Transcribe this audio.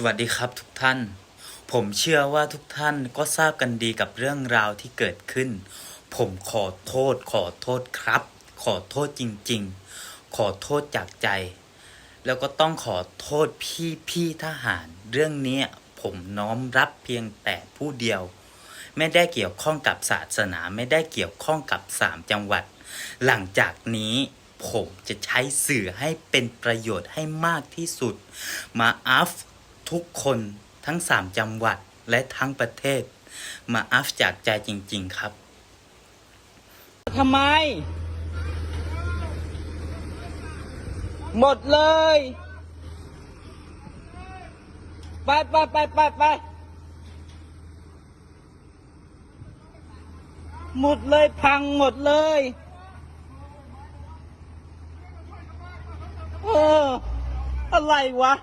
สวัสดีครับทุกท่าน ผมเชื่อว่าทุกท่านก็ทราบกันดีกับเรื่องราวที่เกิดขึ้น ผมขอโทษ ขอโทษครับ ขอโทษจริง ๆ ขอโทษจากใจ แล้วก็ต้องขอโทษพี่พี่ทหาร เรื่องนี้ผมน้อมรับเพียงแต่ผู้เดียว ไม่ได้เกี่ยวข้องกับศาสนาไม่ได้เกี่ยวข้องกับสามจังหวัด หลังจากนี้ผมจะใช้สื่อให้เป็นประโยชน์ให้มากที่สุด มาอัฟ ทุกคนทั้งสามจังหวัดและทั้งประเทศ มาอัฟจากใจจริง ๆ ครับทำไม หมดเลย ไปไปไปไปไปหมดเลยพังหมดเลย เออ อะไรวะ